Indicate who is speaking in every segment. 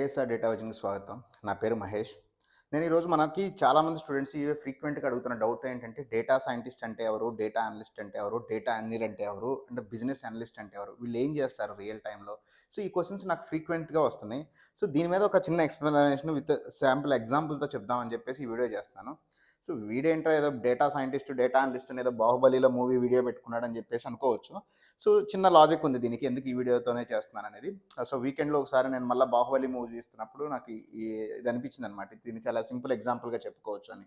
Speaker 1: ASR data వచ్చిన స్వాగతం. నా పేరు మహేష్. నేను ఈరోజు మనకి చాలామంది స్టూడెంట్స్ ఇవే ఫ్రీక్వెంట్గా అడుగుతున్న డౌట్ ఏంటంటే డేటా సైంటిస్ట్ అంటే ఎవరు? డేటా అనలిస్ట్ అంటే ఎవరు? డేటా ఇంజనీర్ అంటే ఎవరు? అండ్ బిజినెస్ అనలిస్ట్ అంటే ఎవరు? వీళ్ళు ఏం చేస్తారు రియల్ టైంలో సో ఈ క్వశ్చన్స్ నాకు ఫ్రీక్వెంట్గా వస్తున్నాయి. సో దీని మీద ఒక చిన్న ఎక్స్ప్లెనేషన్ విత్ శాంపుల్ ఎగ్జాంపుల్తో చెప్దామని చెప్పేసి ఈ వీడియో చేస్తాను. సో వీడేంటో ఏదో డేటా సైంటిస్ట్ డేటా అనలిస్ట్ ఏదో బాహుబలిలో మూవీ వీడియో పెట్టుకున్నాడని చెప్పేసి అనుకోవచ్చు. సో చిన్న లాజిక్ ఉంది దీనికి ఎందుకు ఈ వీడియోతోనే చేస్తున్నాను అనేది. సో వీకెండ్లో ఒకసారి నేను మళ్ళీ బాహుబలి మూవీ చూస్తున్నప్పుడు నాకు ఈ- ఇది అనిపించింది అనమాట దీన్ని చాలా సింపుల్ ఎగ్జాంపుల్గా చెప్పుకోవచ్చు అని.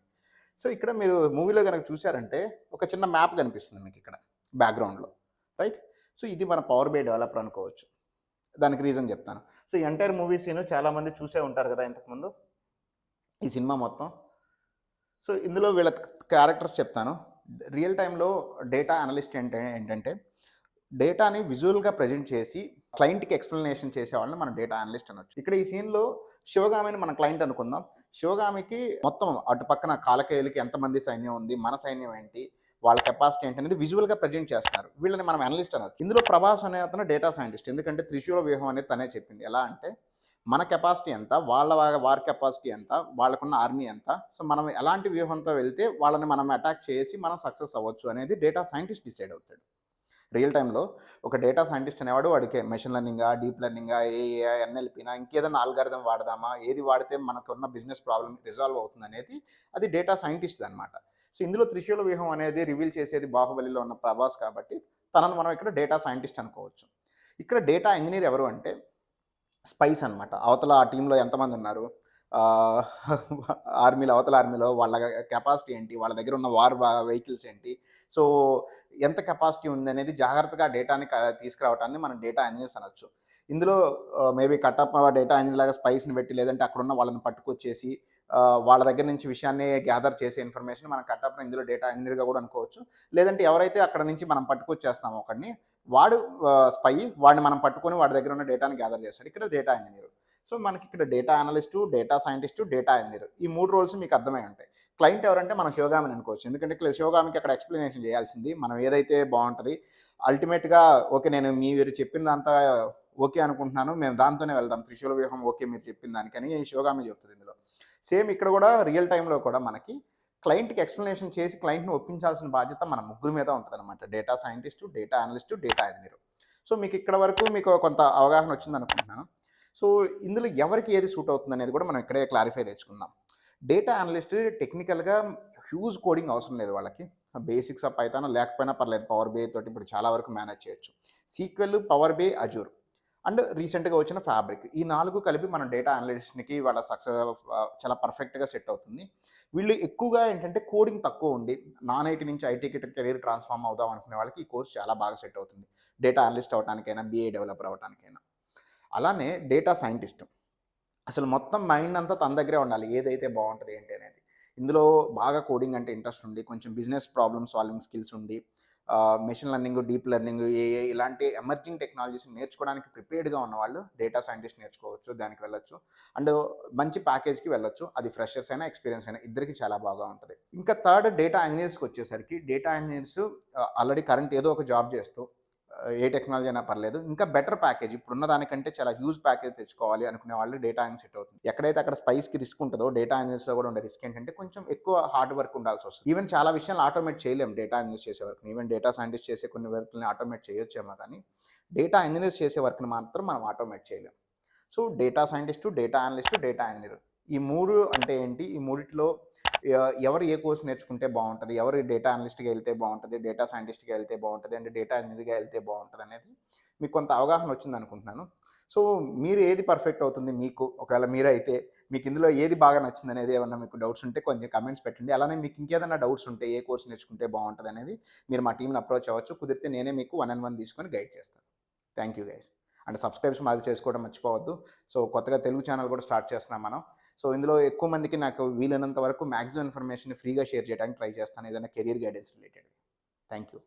Speaker 1: సో ఇక్కడ మీరు మూవీలో కనుక చూసారంటే ఒక చిన్న మ్యాప్ కనిపిస్తుంది మీకు ఇక్కడ బ్యాక్గ్రౌండ్లో రైట్ సో ఇది మన పవర్ బై డెవలపర్ అనుకోవచ్చు. దానికి రీజన్ చెప్తాను. సో ఎంటైర్ మూవీ సీన్ చాలామంది చూసే ఉంటారు కదా ఇంతకుముందు ఈ సినిమా మొత్తం సో ఇందులో వీళ్ళ క్యారెక్టర్స్ చెప్తాను. రియల్ టైంలో డేటా అనలిస్ట్ ఏంట ఏంటంటే డేటాని విజువల్గా ప్రజెంట్ చేసి క్లయింట్కి ఎక్స్ప్లెనేషన్ చేసే వాళ్ళని మనం డేటా అనలిస్ట్ అనొచ్చు. ఇక్కడ ఈ సీన్లో శివగామిని మన క్లయింట్ అనుకుందాం. శివగామికి మొత్తం అటు పక్కన కాలకేయులకి ఎంతమంది సైన్యం ఉంది మన సైన్యం ఏంటి వాళ్ళ కెపాసిటీ ఏంటి అనేది విజువల్గా ప్రజెంట్ చేస్తున్నారు. వీళ్ళని మనం అనలిస్ట్ అనొచ్చు. ఇందులో ప్రభాస్ అనే అతను డేటా సైంటిస్ట్. ఎందుకంటే త్రిశూల వ్యూహం అనేది తనే చెప్పింది. ఎలా అంటే మన కెపాసిటీ ఎంత వాళ్ళ వార్ వారి కెపాసిటీ ఎంత వాళ్ళకున్న ఆర్మీ ఎంత. సో మనం ఎలాంటి వ్యూహంతో వెళ్తే వాళ్ళని మనం అటాక్ చేసి మనం సక్సెస్ అవ్వచ్చు అనేది డేటా సైంటిస్ట్ డిసైడ్ అవుతాడు. రియల్ టైంలో ఒక డేటా సైంటిస్ట్ అనేవాడు వాడికి మెషిన్ లెర్నింగా డీప్ లెర్నింగా ఏఏఐ ఎన్ఎల్పినా ఇంకేదైనా ఆల్గారిథం వాడదామా ఏది వాడితే మనకున్న బిజినెస్ ప్రాబ్లం రిజాల్వ్ అవుతుంది అనేది అది డేటా సైంటిస్ట్ అనమాట సో ఇందులో త్రిశూల వ్యూహం అనేది రివీల్ చేసేది బాహుబలిలో ఉన్న ప్రభాస్ కాబట్టి తనను మనం ఇక్కడ డేటా సైంటిస్ట్ అనుకోవచ్చు. ఇక్కడ డేటా ఇంజనీర్ ఎవరు అంటే స్పైస్ అనమాట అవతల ఆ టీంలో ఎంతమంది ఉన్నారు? ఆర్మీలో అవతల ఆర్మీలో వాళ్ళ కెపాసిటీ ఏంటి? వాళ్ళ దగ్గర ఉన్న వార్ వెహికల్స్ ఏంటి? సో ఎంత కెపాసిటీ ఉంది అనేది జాగ్రత్తగా డేటాని తీసుకురావటాన్ని మనం డేటా ఇంజనీర్స్ అనొచ్చు. ఇందులో మేబీ కట్టప్ డేటా ఇంజనీర్ లాగా స్పైస్ని పెట్టి లేదంటే అక్కడ ఉన్న వాళ్ళని పట్టుకొచ్చేసి వాళ్ళ దగ్గర నుంచి విషయాన్ని గ్యాదర్ చేసే ఇన్ఫర్మేషన్ మనం కట్టప్ ఇందులో డేటా ఇంజనీర్గా కూడా అనుకోవచ్చు. లేదంటే ఎవరైతే అక్కడ నుంచి మనం పట్టుకొచ్చేస్తామో ఒకడిని వాడు స్పై వాడిని మనం పట్టుకొని వాడి దగ్గర ఉన్న డేటాని గ్యాదర్ చేస్తాడు. ఇక్కడ డేటా ఇంజనీర్ సో మనకి ఇక్కడ data analyst data scientist data engineer ఈ మూడు రోల్స్ మీకు అర్థమై ఉంటాయి. క్లయింట్ ఎవరంటే మనం శివగామిని అనుకోవచ్చు. ఎందుకంటే ఇక్కడ శివగామికి అక్కడ ఎక్స్ప్లెనేషన్ చేయాల్సింది. మనం ఏదైతే బాగుంటుంది అల్టిమేట్గా ఓకే నేను మీరు చెప్పిందంతా ఓకే అనుకుంటున్నాను. మేము దాంతోనే వెళ్దాం. త్రిశూల వ్యూహం ఓకే మీరు చెప్పిన దానికని శివగామి చెప్తుంది ఇందులో. సేమ్ ఇక్కడ కూడా రియల్ టైంలో కూడా మనకి క్లయింట్కి ఎక్స్ప్లెనేషన్ చేసి క్లయింట్ని ఒప్పించాల్సిన బాధ్యత మన ముగ్గురు మీద ఉంటుంది అనమాట data scientist data analyst data engineer so మీకు ఇక్కడ వరకు మీకు కొంత అవగాహన వచ్చింది అనుకుంటున్నాను. సో ఇందులో ఎవరికి ఏది సూట్ అవుతుంది అనేది కూడా మనం ఇక్కడే క్లారిఫై తెచ్చుకుందాం. డేటా అనలిస్ట్ టెక్నికల్గా హ్యూజ్ కోడింగ్ అవసరం లేదు వాళ్ళకి. బేసిక్స్ అప్ పైతాను లేకపోయినా పర్లేదు పవర్ బే తోటి ఇప్పుడు చాలా వరకు మేనేజ్ చేయొచ్చు. SQL power BI Azure and రీసెంట్గా వచ్చిన ఫ్యాబ్రిక్. ఈ నాలుగు కలిపి మన డేటా అనలిస్ట్కి వాళ్ళ సక్సెస్ చాలా పర్ఫెక్ట్గా సెట్ అవుతుంది. వీళ్ళు ఎక్కువగా ఏంటంటే కోడింగ్ తక్కువ ఉండి నాన్ ఐటీ నుంచి ఐటీకి కెరీర్ ట్రాన్స్ఫార్మ్ అవుదాం అనుకునే వాళ్ళకి ఈ కోర్స్ చాలా బాగా సెట్ అవుతుంది. డేటా అనలిస్ట్ అవడానికైనా బీఏ డెవలపర్ అవడానికైనా అలానే డేటా సైంటిస్ట్. అసలు మొత్తం మైండ్ అంతా తన దగ్గరే ఉండాలి. ఏదైతే బాగుంటుంది ఏంటి అనేది. ఇందులో బాగా కోడింగ్ అంటే ఇంట్రెస్ట్ ఉండి కొంచెం బిజినెస్ ప్రాబ్లమ్ సాల్వింగ్ స్కిల్స్ ఉండి machine learning deep learning AI ఇలాంటి ఎమర్జింగ్ టెక్నాలజీస్ నేర్చుకోవడానికి ప్రిపేర్డ్గా ఉన్నవాళ్ళు డేటా సైంటిస్ట్ నేర్చుకోవచ్చు దానికి వెళ్ళొచ్చు. అండ్ మంచి ప్యాకేజ్కి వెళ్ళొచ్చు. అది ఫ్రెషర్స్ అయినా ఎక్స్పీరియన్స్ అయినా ఇద్దరికి చాలా బాగా ఉంటుంది. ఇంకా థర్డ్ డేటా ఇంజనీర్స్కి వచ్చేసరికి డేటా ఇంజనీర్స్ ఆల్రెడీ కరెంట్ ఏదో ఒక జాబ్ చేస్తూ ఏ టెక్నాలజీ అయినా పర్లేదు. ఇంకా బెటర్ ప్యాకేజ్. ఇప్పుడున్న దానికంటే చాలా హ్యూజ్ ప్యాకేజ్ తెచ్చుకోవాలి అనుకునే వాళ్ళు డేటా సెట్ అవుతుంది. ఎక్కడైతే అక్కడ స్పైస్కి రిస్క్ ఉంటుందో డేటా ఇంజనీర్స్లో కూడా ఉండే రిస్క్ ఏంటంటే కొంచెం ఎక్కువ హార్డ్ వర్క్ ఉండాల్సి వస్తుంది. ఈవెన్ చాలా విషయాలు ఆటోమేట్ చేయలేం డేటా ఇంజనీర్స్ చేసే వర్క్ని ఈవెన్ డేటా సైంటిస్ట్ చేసే కొన్ని వర్క్ని ఆటోమేట్ చేయొచ్చేమో కానీ డేటా ఇంజనీర్స్ చేసే వర్క్ని మాత్రం మనం ఆటోమేట్ చేయలేం. So data scientist data analyst data engineer. ఈ మూడు అంటే ఏంటి? ఈ మూడిట్లో ఎవరు ఏ కోర్స్ నేర్చుకుంటే బాగుంటుంది? ఎవరు డేటా అనలిస్ట్గా వెళ్తే బాగుంటుంది? డేటా సైంటిస్ట్గా వెళ్తే బాగుంటుంది? అంటే డేటా ఇంజనీర్గా వెళ్తే బాగుంటుంది అనేది మీకు కొంత అవగాహన వచ్చింది అనుకుంటున్నాను. సో మీరు ఏది పర్ఫెక్ట్ అవుతుంది మీకు? ఒకవేళ మీరైతే మీకు ఇందులో ఏది బాగా నచ్చింది అనేది ఏమన్నా మీకు డౌట్స్ ఉంటే కొంచెం కమెంట్స్ పెట్టండి. అలానే మీకు ఇంకేదైనా డౌట్స్ ఉంటే ఏ కోర్స్ నేర్చుకుంటే బాగుంటుంది అనేది మీరు మా టీంని అప్రోచ్ అవ్వచ్చు. కుదిరితే నేనే మీకు వన్ అండ్ వన్ తీసుకొని గైడ్ చేస్తాను. Thank you guys. And subscribes మాది చేసుకోవడం మర్చిపోవద్దు. సో కొత్తగా తెలుగు ఛానల్ కూడా స్టార్ట్ చేస్తున్నాం మనం. సో ఇందులో ఎక్కువ మందికి నాకు వీలైనంత వరకు మ్యాక్సిమం ఇన్ఫర్మేషన్ ఫ్రీగా షేర్ చేయడానికి ట్రై చేస్తాను. ఏదైనా career guidance related. Thank you